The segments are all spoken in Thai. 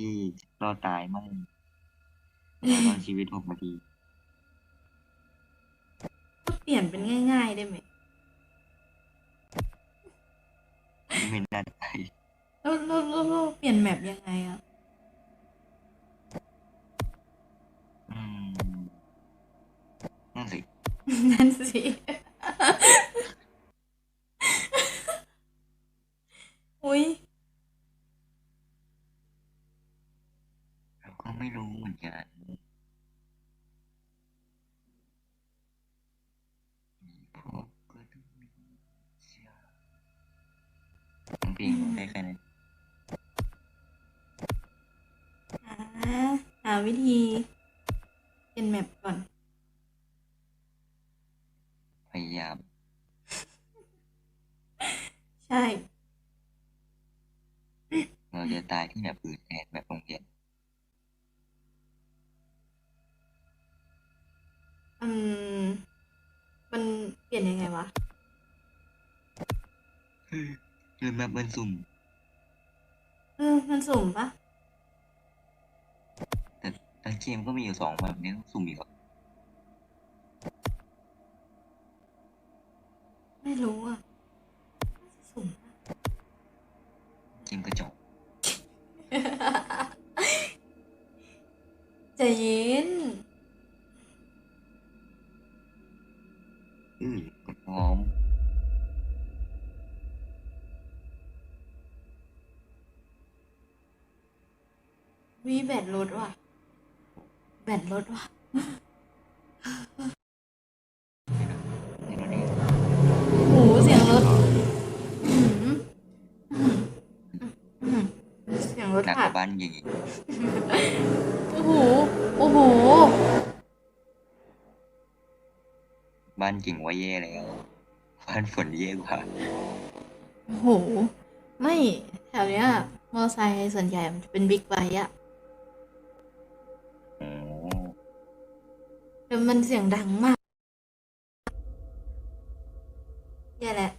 ที่รอดตายมั่งตอนชีวิตหกนาทีก็เปลี่ยนเป็นง่าย ๆ ได้ไหมไม่น่าได้แล้วแล้วแล้วแล้วเปลี่ยนแมปยังไงอะอืมนั่นสิ นั่นสิ อุ้ย เราก็ไม่รู้เหมือนกัน พวกก็ต้องมีเชื่อจริงๆได้แค่นั้นหาหาวิธีเปลี่ยนแมปก่อน พยายาม ใช่ เราจะตายที่แบบอื่นแทนแบบโรงเรียนอืม มันเปลี่ยนยังไงวะ หรือแบบมันสุ่ม เออ มันสุ่มปะแต่เกมก็มีอยู่สองแบบนี้ต้องสุ่มอีกเหรอไม่รู้อะน่าจะสุ่มปะเกมกระจอกใจเย็น แบตรถว่ะ แบตรถว่ะเดี๋ยวนี้โหเสียงรถอื้อหืออื้อหือเสียงรถหนักกผ่านว่าบ้านใหญ่โอ้โห โอ้โห บ้านจริงว่าแย่แล้ว บ้านฝนแย่กว่าโอ้โห ไม่ แถวเนี้ยมอไซค์ส่วนใหญ่มันจะเป็นบิ๊กไบค์อะ มันเสียงดังมากแย่แหละ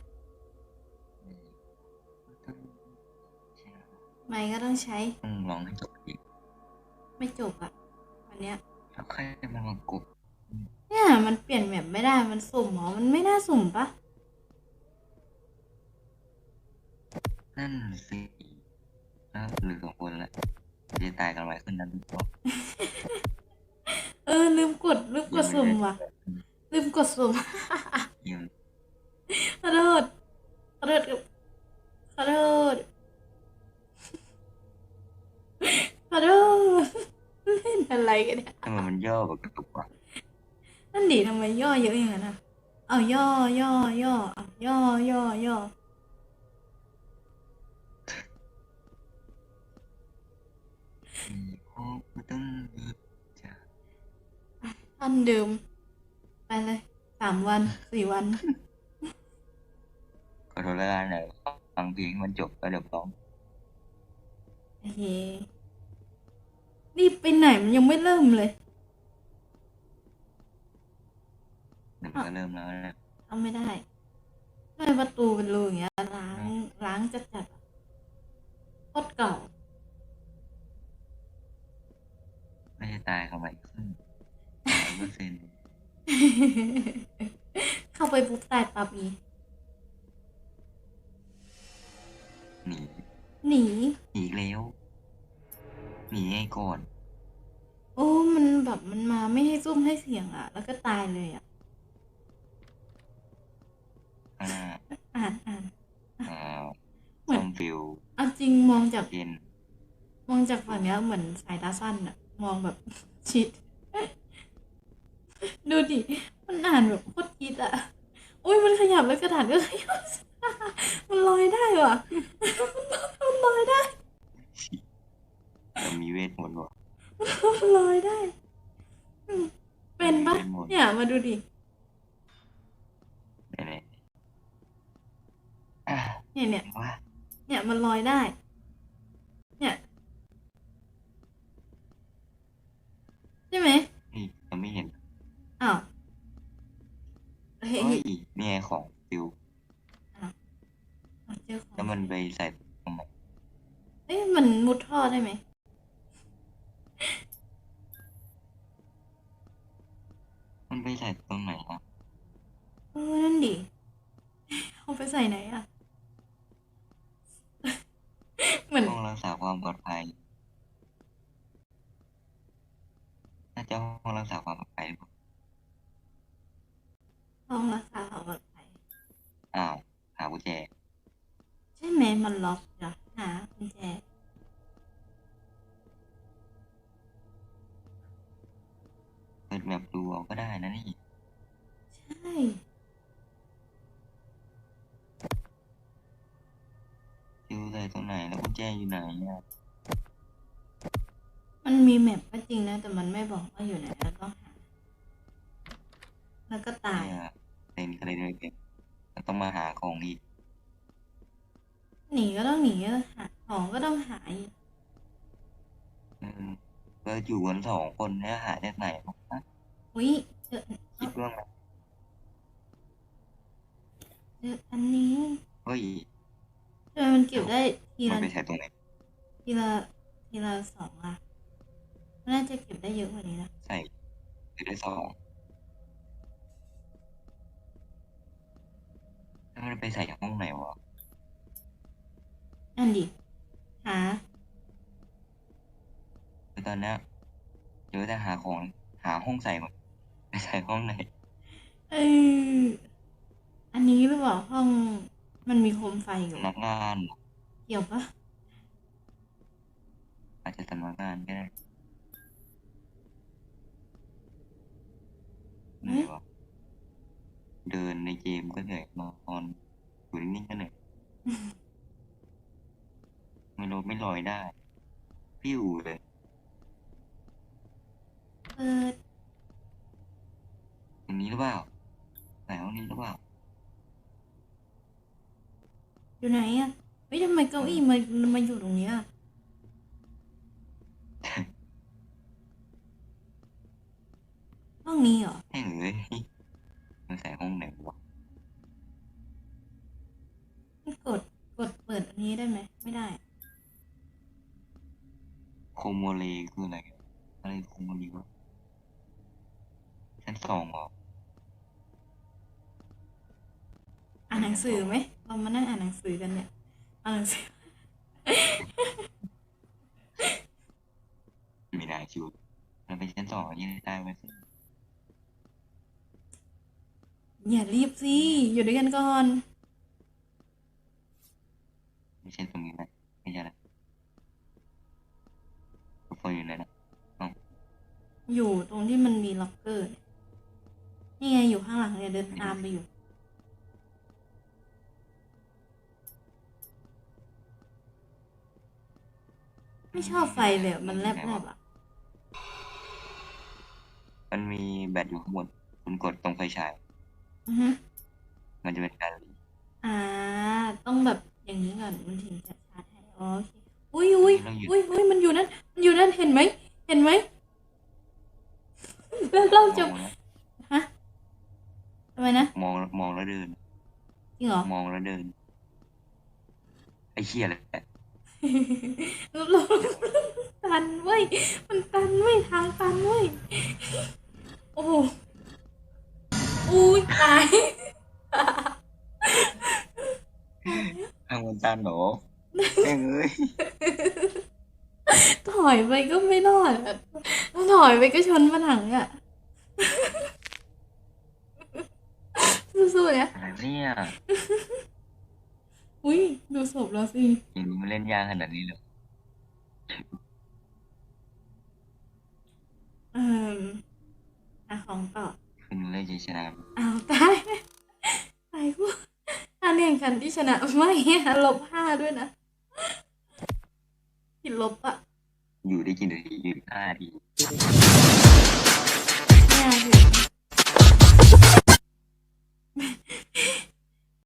ไม่ก็ต้องใช้ ต้องลองให้จบอีกไม่จบอะวันเนี้ยแล้วใครมามากดเนี่ย มันเปลี่ยนแบบไม่ได้ มันสุ่มเหรอ มันไม่น่าสุ่มปะนั่นสิแล้วเหลือสองคนละจะตายกันไว้ขึ้นนั้นหรือเปล่าเออลืมกดลืมกดสุ่มว่ะ ลืมกดสุ่มยังขอโทษขอโทษกับขอโทษขอโทษเล่นอะไรกันเนี่ยทำไมมันย่อแบบกระตุกวะนั่นดิทำไมย่อเยอะอย่างนั้นอะเอาย่อย่อย่อเอาย่อย่อย่อมีพวกก็ต้องมี จะท่อนเดิม ไปเลยสามวันสี่วัน ขอโทษแล้วกันนะฟังเพลงมันจบแล้วเดี๋ยวร้อง โอเครีบไปไหนมันยังไม่เริ่มเลยเดี๋ยวมันก็เริ่มแล้วนะทำไม่ได้ทำไมประตูเป็นรูอย่างเงี้ยล้างล้างจัดจัดๆโคตรเก่า ไม่ได้ตายเข้ามาอีกครึ่งร้อย เปอร์เซ็นต์เข้าไปปุ๊บตายปั๊บอีหนี หนี หนีแล้ว หนีไงก่อน โอ้ มันแบบมันมาไม่ให้ซุ่มให้เสียงอะ แล้วก็ตายเลยอะข้างหน้าอ่านอ่านอ่าเหมืซอนอมฟิลเอาจริงมองจาก เย็น มองจากฝั่งเนี้ยเหมือนสายตาสั้นอะมองแบบ ชิด ดูดิ มันอ่านแบบโคตรคิดอะ อุ้ยมันขยับแล้วกระดาษก็ขยับ มันลอยได้ว่ะ มันลอยได้ เรามีเวทมนต์วะมันลอยได้อืมเป็นปะเป็นหมดเนี่ยมาดูดิ ไหนๆอะเนี่ยเนี่ย ว่าเนี่ยมันลอยได้ เนี่ย ใช่ไหม ใส่ไมเอ๊ะมันมุดท่อได้ไหมมันไปใส่ตรงไหนอะเออนั่นดิเอาไปใส่ไหนอะเหมือนห้องรักษาความปลอดภัยน่าจะห้องรักษาความปลอดภัยห้องรัก มมันล็อกเหรอหากุญแจเปิดแบบดูเอาก็ได้นะนี่ ใช่ดูใส่ตรงไหนแล้วกุญแจอยู่ไหนเนี่ยมันมีแมปก็จริงนะ แต่มันไม่บอกว่าอยู่ไหนแล้วก็หาแล้วก็ตายเนี่ยเซ็นก็เลยด้วยเก็บแล้วต้องมาหาของอีก หนีก็ต้องหนีหาของก็ต้องหาอีกอืมก็อยู่กันสองคนเนี่ยหาจากไหนวะอุ้ยเจอคิดว่าไงเจออันนี้เฮ้ยทำไมมันเก็บได้ทีมันละไปใส่ตรงไหนทีละทีละสองอะน่าจะเก็บได้เยอะกว่านี้นะใส่ไปได้สองแล้วมันไปใส่จากห้องไหนวะ นั่นดิ หา คือตอนเนี้ยเดี๋ยวจะหาของหาห้องใส่หมดไปใส่ห้องไหนเอออันนี้หรือเปล่าห้องมันมีโคมไฟอยู่พนักงาน เกี่ยวปะอาจจะสำนักงานก็ได้เหนื่อยวะเดินในเกมก็เหนื่อยนอนอยู่นิ่งๆก็เหนื่อย ไม่ลดไม่ลอยได้ปิ้วเลยเปิดตรงนี้หรือเปล่าไหนห้องนี้หรือเปล่าอยู่ไหนอะเฮ้ยทำไมเก้าอี้มามาอยู่ตรงเนี้ยห้องนี้เหรอแม่งเอ้ยมันใส่ห้องไหนวะกดกดเปิดอันนี้ได้ไหมไม่ได้ โคโมเลคืออะไร อะไรโคโมเลวะชั้นสองเหรออ่านหนังสือไหมเรามานั่งอ่านหนังสือกันเนี่ยอ่านหนังสือ ไม่ได้ชิวมันเป็นชั้นสองยังได้ไหมอย่ารีบสิ อยู่ด้วยกันก่อน ไม่ใช่ตรงนี้นะไม่ใช่ละทุกคนอยู่ไหนนะ อยู่ตรงที่มันมีล็อกเกอร์เนี่ยนี่ไงอยู่ข้างหลังเนี่ยเดินตามไปอยู่ ไม่ชอบไฟเลยอะมันแลบแลบๆอะ มันมีแบตอยู่ข้างบน คุณกดตรงไฟฉาย อือฮึมันจะเป็นการรีอ่า ต้องแบบอย่างนี้ก่อนมันถึงจะชาร์จให้โอเคอุ้ยอุ้ยอุ้ยอุ้ยมันอยู่นั่นมันอยู่นั่นเห็นไหมเห็นไหม แล้วเราจะมองแล้วฮะทำไมนะมองมองแล้วเดิน จริงเหรอมองแล้วเดิน ไอ้เหี้ยแหละเราเราตันเว้ย มันตันเว้ยทางตันเว้ย โอ้โหอุ้ยตายทางมันตันเหรอแม่งเอ้ย ถอยไปก็ไม่รอดอะถอยไปก็ชนผนังอะสู้ๆเนี่ยอะไรเนี่ยอุ้ยดูศพแล้วสิอย่างนี้มันเล่นยากขนาดนี้เลยเอออะของต่อคุณเล่นจะชนะอ้าวตายตายกูอันนี้แข่งขันที่ชนะไม่อะลบห้าด้วยนะ ผิดลบอะอยู่ได้กี่นาทีอยู่ได้ห้านาที เนี่ยคือ